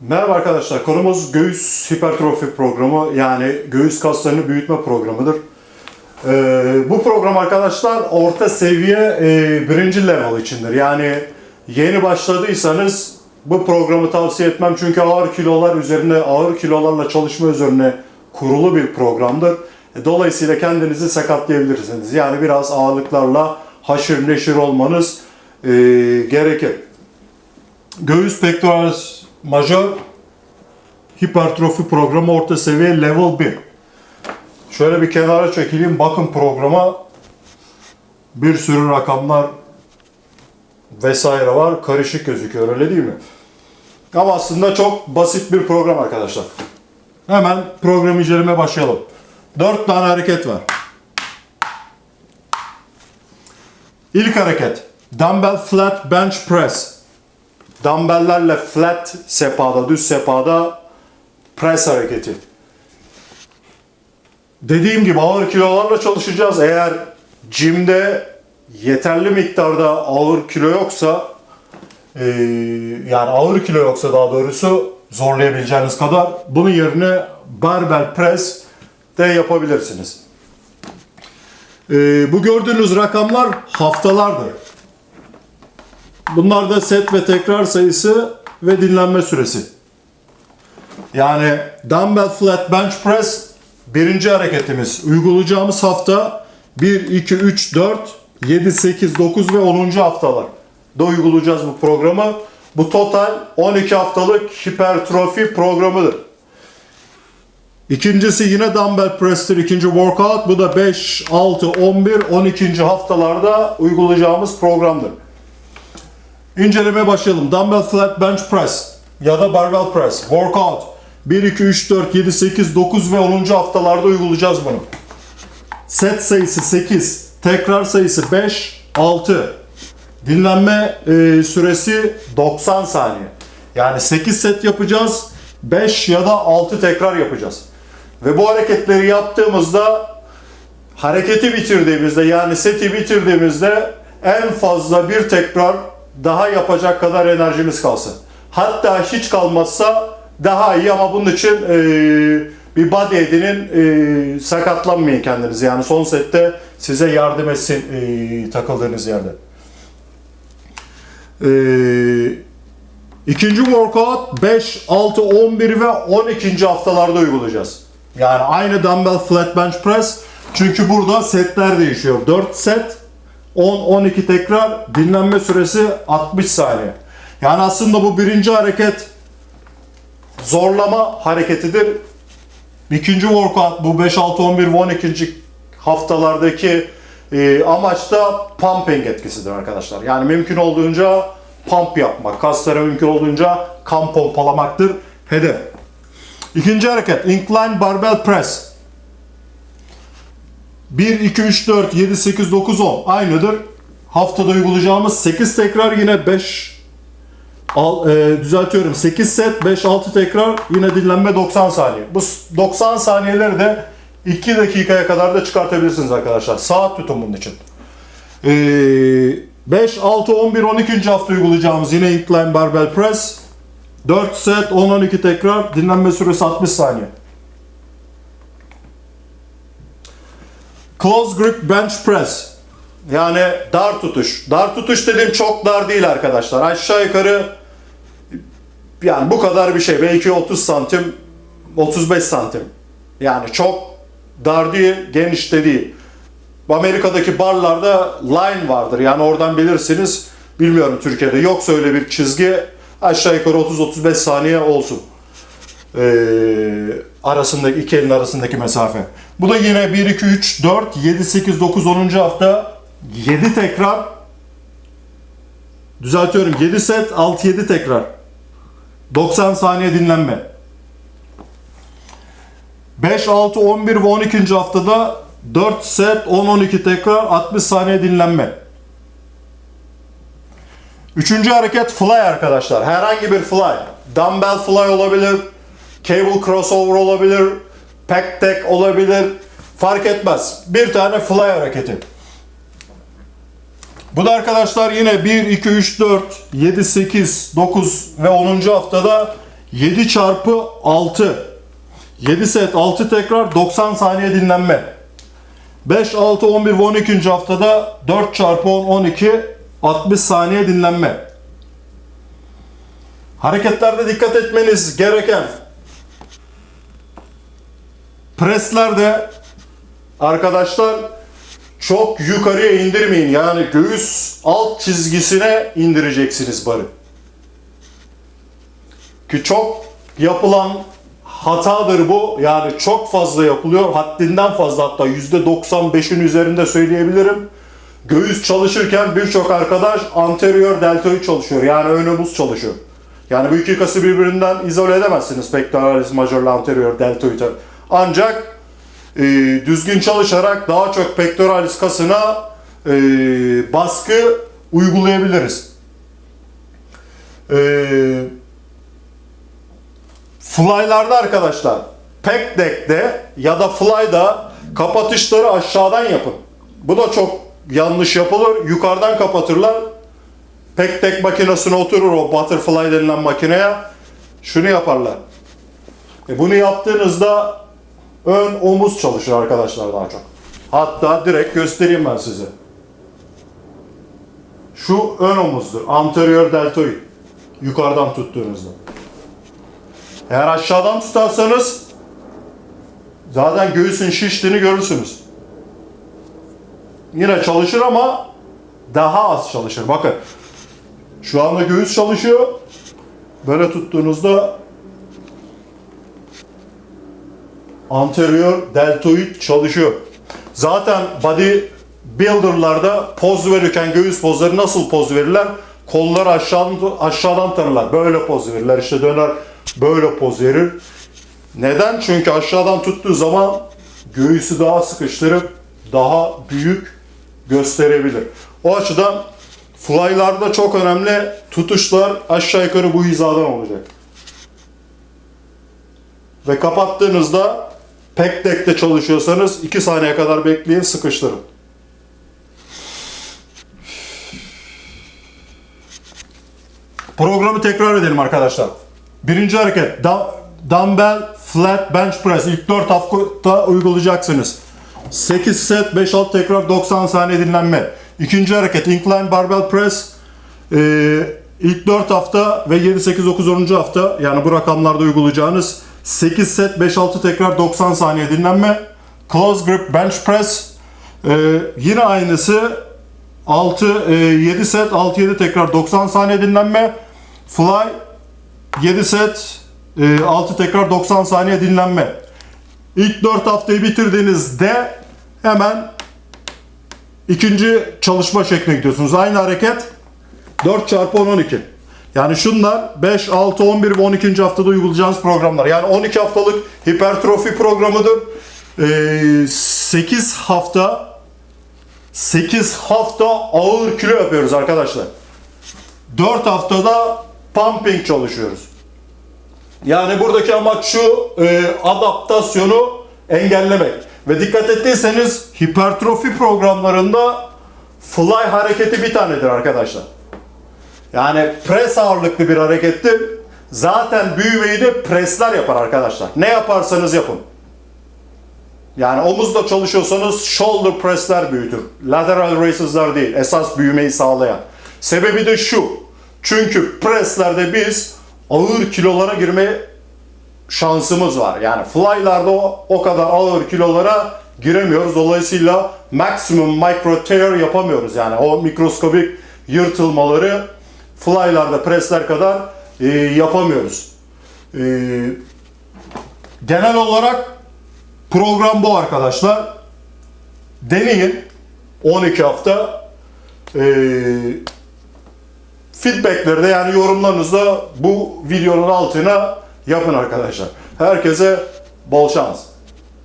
Merhaba arkadaşlar, konumuz göğüs hipertrofi programı yani göğüs kaslarını büyütme programıdır. Ee, bu program arkadaşlar orta seviye e, birinci level içindir. Yani yeni başladıysanız bu programı tavsiye etmem çünkü ağır kilolar üzerine, ağır kilolarla çalışma üzerine kurulu bir programdır. E, Dolayısıyla kendinizi sakatlayabilirsiniz. Yani biraz ağırlıklarla haşır neşir olmanız e, gerekir. Göğüs pectoralis majör hipertrofi programı orta seviye level 1. Şöyle bir kenara çekileyim. Bakın programa bir sürü rakamlar vesaire var. Karışık gözüküyor öyle değil mi? Ama aslında çok basit bir program arkadaşlar. Hemen program inceleme başlayalım. 4 tane hareket var. İlk hareket. Dumbbell flat bench press. Dumbbelllerle flat sepada, düz sepada press hareketi. Dediğim gibi ağır kilolarla çalışacağız. Eğer jimde yeterli miktarda ağır kilo yoksa eee, yani ağır kilo yoksa daha doğrusu zorlayabileceğiniz kadar bunun yerine barbell press de yapabilirsiniz. Eee, bu gördüğünüz rakamlar haftalardır. Bunlar da set ve tekrar sayısı ve dinlenme süresi. Yani dumbbell flat bench press birinci hareketimiz. Uygulayacağımız hafta 1, 2, 3, 4, 7, 8, 9 ve 10. haftalar da uygulayacağız bu programı. Bu total 12 haftalık hipertrofi programıdır. İkincisi yine dumbbell press'tir ikinci workout. Bu da 5, 6, 11, 12. haftalarda uygulayacağımız programdır. İncelemeye başlayalım. Dumbbell flat bench press ya da barbell press. Workout. 1, 2, 3, 4, 7, 8, 9 ve 10. haftalarda uygulayacağız bunu. Set sayısı 8. Tekrar sayısı 5, 6. Dinlenme e, süresi 90 saniye. Yani 8 set yapacağız. 5 ya da 6 tekrar yapacağız. Ve bu hareketleri yaptığımızda hareketi bitirdiğimizde yani seti bitirdiğimizde en fazla bir tekrar daha yapacak kadar enerjimiz kalsın. Hatta hiç kalmazsa daha iyi ama bunun için e, bir body edinin e, sakatlanmayın kendiniz. Yani son sette size yardım etsin e, takıldığınız yerde. E, ikinci workout 5, 6, 11 ve 12. haftalarda uygulayacağız. Yani aynı dumbbell flat bench press. Çünkü burada setler değişiyor. 4 set 10-12 tekrar dinlenme süresi 60 saniye. Yani aslında bu birinci hareket zorlama hareketidir. İkinci workout bu 5, 6, 11 ve 12. haftalardaki e, amaç da pumping etkisidir arkadaşlar. Yani mümkün olduğunca pump yapmak, kaslara mümkün olduğunca kan pompalamaktır hedef. İkinci hareket incline barbell press. 1, 2, 3, 4, 7, 8, 9, 10 aynıdır. Haftada uygulayacağımız 8 tekrar yine 5 al, e, düzeltiyorum 8 set 5 6 tekrar yine dinlenme 90 saniye. Bu s- 90 saniyeleri de 2 dakikaya kadar da çıkartabilirsiniz arkadaşlar. Saat tutun bunun için. E, 5 6 11 12. hafta uygulayacağımız yine incline barbell press 4 set 10 12 tekrar dinlenme süresi 60 saniye. Close grip bench press. Yani dar tutuş. Dar tutuş dediğim çok dar değil arkadaşlar. Aşağı yukarı yani bu kadar bir şey. Belki 30 santim, 35 santim. Yani çok dar değil, geniş de değil. Amerika'daki barlarda line vardır. Yani oradan bilirsiniz. Bilmiyorum Türkiye'de yoksa öyle bir çizgi aşağı yukarı 30-35 saniye olsun. Ee, arasındaki iki elin arasındaki mesafe. Bu da yine 1 2 3 4 7 8 9 10. hafta 7 tekrar düzeltiyorum 7 set 6 7 tekrar 90 saniye dinlenme. 5 6 11 ve 12. haftada 4 set 10 12 tekrar 60 saniye dinlenme. Üçüncü hareket fly arkadaşlar. Herhangi bir fly. Dumbbell fly olabilir. Cable crossover olabilir. Pack deck olabilir. Fark etmez. Bir tane fly hareketi. Bu da arkadaşlar yine 1, 2, 3, 4, 7, 8, 9 ve 10. haftada 7 çarpı 6. 7 set 6 tekrar 90 saniye dinlenme. 5, 6, 11 ve 12. haftada 4 çarpı 10, 12, 60 saniye dinlenme. Hareketlerde dikkat etmeniz gereken preslerde arkadaşlar çok yukarıya indirmeyin. Yani göğüs alt çizgisine indireceksiniz barı. Ki çok yapılan hatadır bu. Yani çok fazla yapılıyor. Haddinden fazla hatta %95'in üzerinde söyleyebilirim. Göğüs çalışırken birçok arkadaş anterior deltoid çalışıyor. Yani ön omuz çalışıyor. Yani bu iki kası birbirinden izole edemezsiniz. Pectoralis major anterior deltoid'i. Ancak e, düzgün çalışarak daha çok pectoralis kasına e, baskı uygulayabiliriz. Eee Fly'larda arkadaşlar pek deck'te ya da fly'da kapatışları aşağıdan yapın. Bu da çok yanlış yapılır. Yukarıdan kapatırlar. Pek deck makinesine oturur o butterfly denilen makineye. Şunu yaparlar. E bunu yaptığınızda ön omuz çalışır arkadaşlar daha çok. Hatta direkt göstereyim ben size. Şu ön omuzdur. Anterior deltoid. Yukarıdan tuttuğunuzda. Eğer aşağıdan tutarsanız zaten göğsün şiştiğini görürsünüz. Yine çalışır ama daha az çalışır. Bakın şu anda göğüs çalışıyor. Böyle tuttuğunuzda anterior deltoid çalışıyor. Zaten body builder'larda poz verirken göğüs pozları nasıl poz verirler? Kolları aşağıdan, aşağıdan tanırlar. Böyle poz verirler. İşte döner böyle poz verir. Neden? Çünkü aşağıdan tuttuğu zaman göğüsü daha sıkıştırıp daha büyük gösterebilir. O açıdan fly'larda çok önemli tutuşlar aşağı yukarı bu hizadan olacak. Ve kapattığınızda pek deck'te çalışıyorsanız 2 saniye kadar bekleyin sıkıştırın. Programı tekrar edelim arkadaşlar. Birinci hareket dumbbell flat bench press ilk 4 hafta uygulayacaksınız. 8 set 5-6 tekrar 90 saniye dinlenme. İkinci hareket incline barbell press ee, ilk 4 hafta ve 7 8 9 10. hafta yani bu rakamlarda uygulayacağınız 8 set 5-6 tekrar 90 saniye dinlenme. Close grip bench press ee, yine aynısı 6 7 set 6 7 tekrar 90 saniye dinlenme. Fly 7 set, 6 tekrar 90 saniye dinlenme. İlk 4 haftayı bitirdiğinizde hemen ikinci çalışma şekline gidiyorsunuz. Aynı hareket 4 çarpı 10 12. Yani şunlar 5, 6, 11 ve 12. haftada uygulayacağınız programlar. Yani 12 haftalık hipertrofi programıdır. 8 hafta 8 hafta ağır kilo yapıyoruz arkadaşlar. 4 haftada pumping çalışıyoruz. Yani buradaki amaç şu e, adaptasyonu engellemek. Ve dikkat ettiyseniz hipertrofi programlarında fly hareketi bir tanedir arkadaşlar. Yani pres ağırlıklı bir harekettir. Zaten büyümeyi de presler yapar arkadaşlar. Ne yaparsanız yapın. Yani omuzla çalışıyorsanız shoulder pressler büyütür. Lateral raises'lar değil. Esas büyümeyi sağlayan. Sebebi de şu. Çünkü preslerde biz ağır kilolara girme şansımız var. Yani fly'larda o, o kadar ağır kilolara giremiyoruz. Dolayısıyla maximum micro tear yapamıyoruz. Yani o mikroskobik yırtılmaları fly'larda presler kadar e, yapamıyoruz. E, genel olarak program bu arkadaşlar. Deneyin 12 hafta. Eee feedbackleri de yani yorumlarınızı bu videonun altına yapın arkadaşlar. Herkese bol şans.